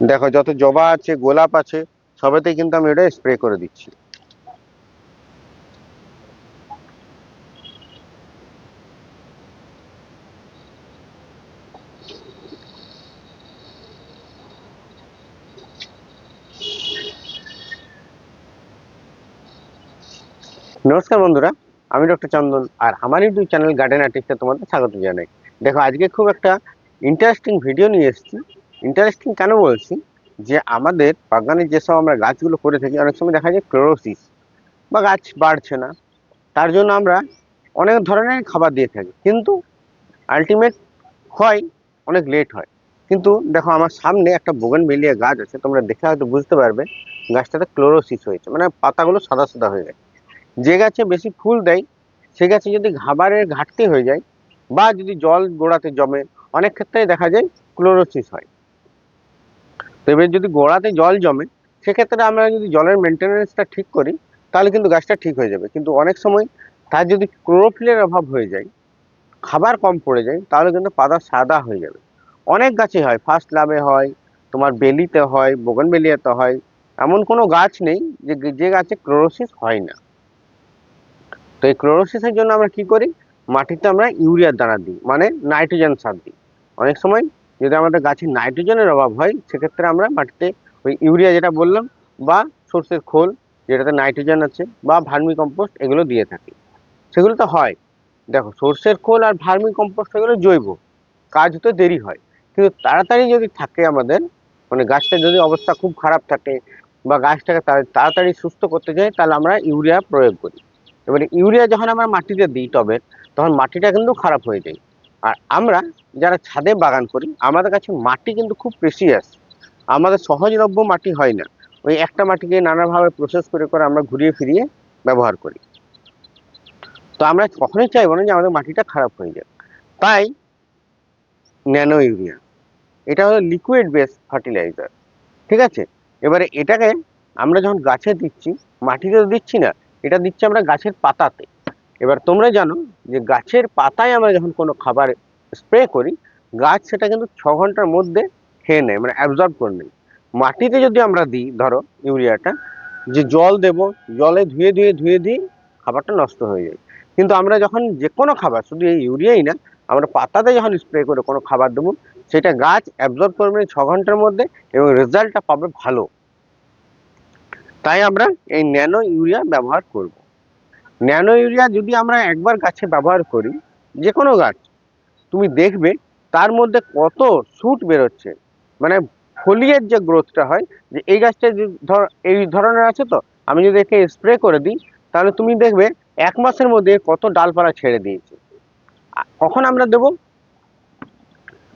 দেখো, যত জবা আছে, গোলাপ আছে, সবেতেই কিন্তু আমি এটা স্প্রে করে দিচ্ছি। নমস্কার বন্ধুরা, আমি ডক্টর চন্দন, আর আমার ইউটিউব চ্যানেল গার্ডেন আর্টিস্টে তোমাদের স্বাগত জানাই। দেখো, আজকে খুব একটা ইন্টারেস্টিং ভিডিও নিয়ে এসেছি। ইন্টারেস্টিং কেন বলছি? যে আমাদের বাগানে যেসব আমরা গাছগুলো করে থাকি, অনেক সময় দেখা যায় ক্লোরোসিস বা গাছ বাড়ছে না। তার জন্য আমরা অনেক ধরনের খাবার দিয়ে থাকি। কিন্তু আলটিমেট হয়, অনেক লেট হয়। কিন্তু দেখো আমার সামনে একটা বোগেন বেলিয়া গাছ আছে, তোমরা দেখে হয়তো বুঝতে পারবে গাছটাতে ক্লোরোসিস হয়েছে। মানে পাতাগুলো সাদা সাদা হয়ে যায়। যে গাছে বেশি ফুল দেয়, সে গাছে যদি খাবারের ঘাটতি হয়ে যায় বা যদি জল গোড়াতে জমে, অনেক ক্ষেত্রে দেখা যায় ক্লোরোসিস হয়। এবার যদি গোড়াতে জল জমে, সেক্ষেত্রে আমরা যদি জলের মেনটেন্যান্সটা ঠিক করি, তাহলে কিন্তু গাছটা ঠিক হয়ে যাবে। কিন্তু অনেক সময় তার যদি ক্লোরোফিলের অভাব হয়ে যায়, খাবার কম পড়ে যায়, তাহলে কিন্তু পাতা সাদা হয়ে যাবে। অনেক গাছে হয় ফার্স্ট লাভে হয়, তোমার বেলিতে হয় বোগন বেলিয়াতে হয়, এমন কোনো গাছ নেই যে যে গাছে ক্লোরোসিস হয় না। তো এই ক্লোরোসিসের জন্য আমরা কি করি? মাটিতে আমরা ইউরিয়ার দানা দিই মানে নাইট্রোজেন সার দিই। অনেক সময় যদি আমাদের গাছে নাইট্রোজেনের অভাব হয়, সেক্ষেত্রে আমরা মাটিতে ওই ইউরিয়া যেটা বললাম বা সর্ষের খোল, যেটাতে নাইট্রোজেন আছে বা ভার্মি কম্পোস্ট এগুলো দিয়ে থাকি। সেগুলো তো হয়। দেখো, সর্ষের খোল আর ভার্মি কম্পোস্ট এগুলো জৈব, কাজ হতে দেরি হয়। কিন্তু তাড়াতাড়ি যদি থাকে আমাদের মানে গাছটা যদি অবস্থা খুব খারাপ থাকে বা গাছটাকে তাড়া- তাড়াতাড়ি সুস্থ করতে চাই তাহলে আমরা ইউরিয়া প্রয়োগ করি। এবারে ইউরিয়া যখন আমরা মাটিতে দিই তবে, তখন মাটিটা কিন্তু খারাপ হয়ে যায়। আর আমরা যারা ছাদে বাগান করি, আমাদের কাছে মাটি কিন্তু খুব প্রেসিয়াস আমাদের সহজলভ্য মাটি হয় না। ওই একটা মাটিকে নানাভাবে প্রসেস করে করে আমরা ঘুরিয়ে ফিরিয়ে ব্যবহার করি। তো আমরা কখনোই চাইব না যে আমাদের মাটিটা খারাপ হয়ে যাক। তাই ন্যানো ইউরিয়া এটা হলো লিকুইড বেস ফার্টিলাইজার ঠিক আছে? এবারে এটাকে আমরা যখন গাছে দিচ্ছি, মাটিতে দিচ্ছি না, এটা দিচ্ছি আমরা গাছের পাতাতে। এবার তোমরা জানো যে গাছের পাতায় আমরা যখন কোনো খাবার স্প্রে করি, গাছ সেটা কিন্তু ছ ঘণ্টার মধ্যে খেয়ে নেয় মানে অ্যাবজর্ব করে নেয়। মাটিতে যদি আমরা দিই, ধরো ইউরিয়াটা, যে জল দেব, জলে ধুয়ে ধুয়ে ধুয়ে দিই, খাবারটা নষ্ট হয়ে যায়। কিন্তু আমরা যখন যে কোনো খাবার, শুধু এই ইউরিয়াই না, আমরা পাতাতে যখন স্প্রে করে কোনো খাবার দেবো, সেটা গাছ অ্যাবজর্ব করবে ছ ঘণ্টার মধ্যে এবং রেজাল্টটা পাবে ভালো। তাই আমরা এই ন্যানো ইউরিয়া ব্যবহার করব। ন্যানো ইউরিয়া যদি আমরা একবার গাছে ব্যবহার করি যে কোনো গাছ, তুমি দেখবে তার মধ্যে কত শুট বেরোচ্ছে। মানে ফলিয়ের যে গ্রোথটা হয়, যে এই গাছটা ধর, এই ধরনের আছে তো, আমি যদি একে স্প্রে করে দিই, তাহলে তুমি দেখবে এক মাসের মধ্যে কত ডালপালা ছেড়ে দিয়েছে। কখন আমরা দেব?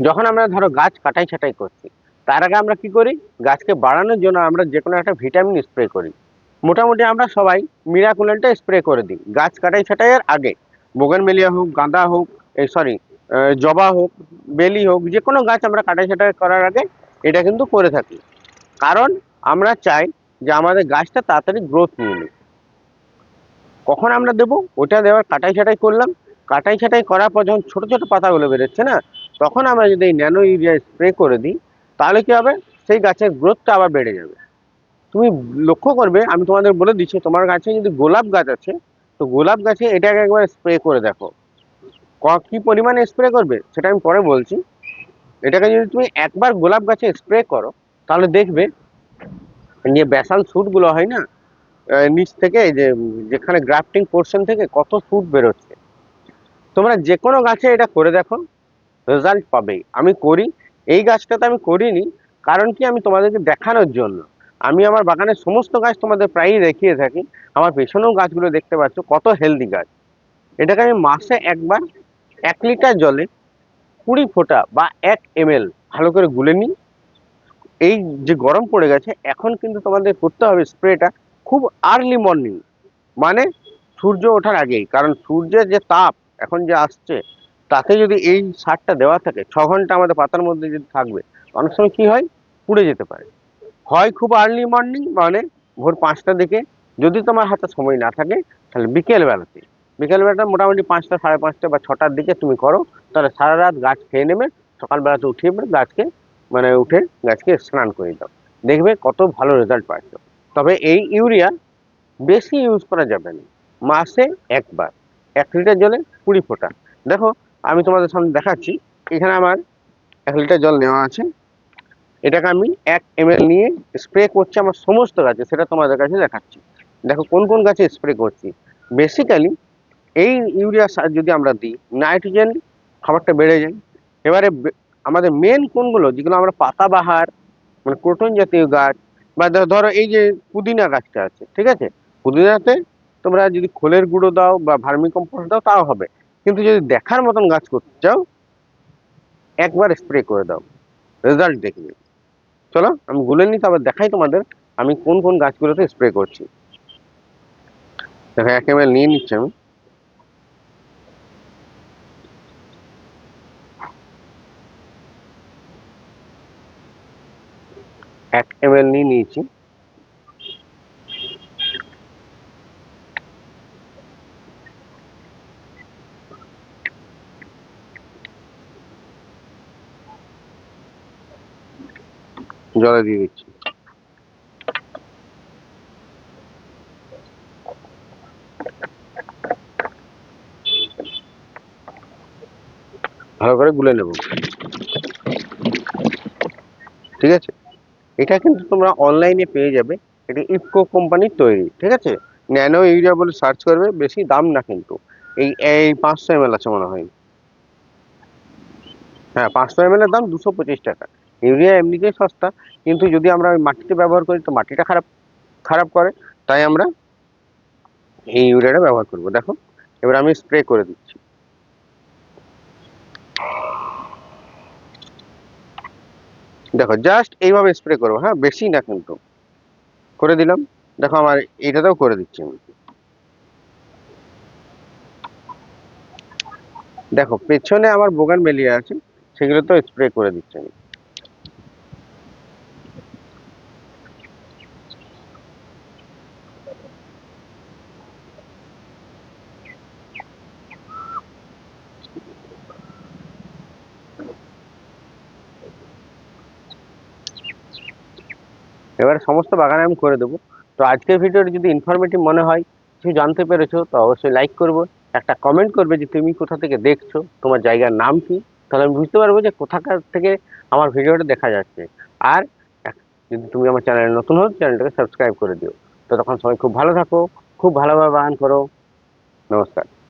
যখন আমরা ধরো গাছ কাটাই ছাটাই করছি, তার আগে আমরা কি করি? গাছকে বাড়ানোর জন্য আমরা যে কোনো একটা ভিটামিন স্প্রে করি। মোটামুটি আমরা সবাই মিরাকুলেনটা স্প্রে করে দিই। গাছ কাটাই ছাটাইয়ের আগে। বোগানবেলিয়া হোক, গাঁদা হোক এই সরি জবা হোক, বেলি হোক যে কোনো গাছ আমরা কাটাই ছাটাই করার আগে এটা কিন্তু করে থাকি। কারণ আমরা চাই যে আমাদের গাছটা তাড়াতাড়ি গ্রোথ নিয়ে নিক। কখন আমরা দেবো? ওটা দেওয়ার কাটাই ছাটাই করলাম। কাটাই ছাটাই করার পর যখন ছোটো ছোটো পাতাগুলো বেরোচ্ছে না, তখন আমরা যদি এই ন্যানো ইউরিয়া স্প্রে করে দিই, তাহলে কি হবে? সেই গাছের গ্রোথটা আবার বেড়ে যাবে। তুমি লক্ষ্য করবে, আমি তোমাদের বলে দিচ্ছি, তোমার গাছে যদি গোলাপ গাছ আছে, তো গোলাপ গাছে এটাকে একবার স্প্রে করে দেখো। ক- কি পরিমাণে স্প্রে করবে, সেটা আমি পরে বলছি। এটাকে যদি তুমি একবার গোলাপ গাছে স্প্রে করো, তাহলে দেখবে, যে ব্যাসাল শুটগুলো হয় না নিচ থেকে যে, যেখানে গ্রাফটিং পোর্শন থেকে কত শুট বেরোচ্ছে। তোমরা যে কোনো গাছে এটা করে দেখো রেজাল্ট পাবেই। আমি করি, এই গাছটা তো আমি করিনি, কারণ কি আমি তোমাদেরকে দেখানোর জন্য। আমি আমার বাগানের সমস্ত গাছ তোমাদের প্রায়ই দেখিয়ে থাকি। আমার পেছনেও গাছগুলো দেখতে পাচ্ছ, কত হেলদি গাছ। এটাকে আমি মাসে একবার এক লিটার জলে কুড়ি ফোঁটা বা এক এমএল ভালো করে গুলে নিই। এই যে গরম পড়ে গেছে, এখন কিন্তু তোমাদের করতে হবে স্প্রেটা খুব আর্লি মর্নিং মানে সূর্য ওঠার আগেই। কারণ সূর্যের যে তাপ এখন যে আসছে, তাতে যদি এই সারটা দেওয়া থাকে, ছ ঘণ্টা আমাদের পাতার মধ্যে যদি থাকবে, অনেক সময় কী হয়, পুড়ে যেতে পারে। হয় খুব আর্লি মর্নিং মানে ভোর পাঁচটা দিকে। যদি তোমার হাতে সময় না থাকে, তাহলে বিকেলবেলাতে বিকেলবেলাটা মোটামুটি পাঁচটা, সাড়ে পাঁচটা বা ছটার দিকে তুমি করো। তাহলে সারা রাত গাছ খেয়ে নেবে, সকালবেলাতে উঠিয়ে গাছকে মানে উঠে গাছকে স্নান করে দাও। দেখবে কত ভালো রেজাল্ট পাচ্ছ। তবে এই ইউরিয়া বেশি ইউজ করা যাবে না। মাসে একবার। এক লিটার জলে কুড়ি ফোঁটা। দেখো, আমি তোমাদের সামনে দেখাচ্ছি। এখানে আমার এক লিটার জল নেওয়া আছে। এটাকে আমি এক এম নিয়ে স্প্রে করছি আমার সমস্ত গাছে, সেটা তোমাদের কাছে দেখাচ্ছি। দেখো কোন কোন গাছে স্প্রে করছি। বেসিক্যালি এই ইউরিয়া সার যদি আমরা দিই নাইট্রোজেন খাবারটা বেড়ে যায়। এবারে আমাদের মেন কোনগুলো, যেগুলো আমরা পাতাবাহার মানে ক্রোটন জাতীয় গাছ, বা ধরো এই যে পুদিনা গাছটা আছে, ঠিক আছে? পুদিনাতে তোমরা যদি খোলের গুঁড়ো দাও বা ভার্মি কম্পোস্ট দাও, তাও হবে। কিন্তু যদি দেখার মতন গাছ করতে চাও, একবার স্প্রে করে দাও। রেজাল্ট দেখবে চলো, আমি গুলে নিই আবার দেখাই তোমাদের আমি কোন কোন গাছগুলোতে স্প্রে করছি। দেখো, একেবারে নিয়ে নিচ্ছি আমি। এক এম নিয়ে নিয়েছি। জলে দিয়ে দিচ্ছি। ভালো করে গুলে নেব। ঠিক আছে? এটা কিন্তু তোমরা অনলাইনে পেয়ে যাবে। এটা ইফকো কোম্পানির তৈরি, ঠিক আছে? ন্যানো ইউরিয়া বলে সার্চ করবে, বেশি দাম না কিন্তু। এই এই পাঁচশো এম আছে মনে হয়। হ্যাঁ পাঁচশো এম এর দাম দুশো পঁচিশ টাকা। ইউরিয়া এমনিতেই সস্তা, কিন্তু যদি আমরা ওই মাটিতে ব্যবহার করি তো মাটিটা খারাপ খারাপ করে, তাই আমরা এই ইউরিয়াটা ব্যবহার করব। দেখো, এবার আমি স্প্রে করে দিচ্ছি। দেখো জাস্ট এইভাবে স্প্রে করব হ্যাঁ বেশি না কিন্তু। করে দিলাম। দেখো, আমার এইটাতেও করে দিচ্ছি আমি। দেখো, পেছনে আমার বোগান মেলিয়ে আছে সেগুলো তো স্প্রে করে দিচ্ছি আমি। এবার সমস্ত বাগানে আমি করে দেবো। তো আজকের ভিডিওটি যদি ইনফরমেটিভ মনে হয়, কিছু জানতে পেরেছ, তো অবশ্যই লাইক করব। একটা কমেন্ট করবে যে, তুমি কোথা থেকে দেখছ? তোমার জায়গার নাম কি? তাহলে আমি বুঝতে পারব যে, কোথাকার থেকে আমার ভিডিওটা দেখা যাচ্ছে। আর যদি তুমি আমার চ্যানেলে নতুন হও চ্যানেলটাকে সাবস্ক্রাইব করে দিও। তো তখন সবাই খুব ভালো থাকো, খুব ভালোভাবে বাগান করো। নমস্কার।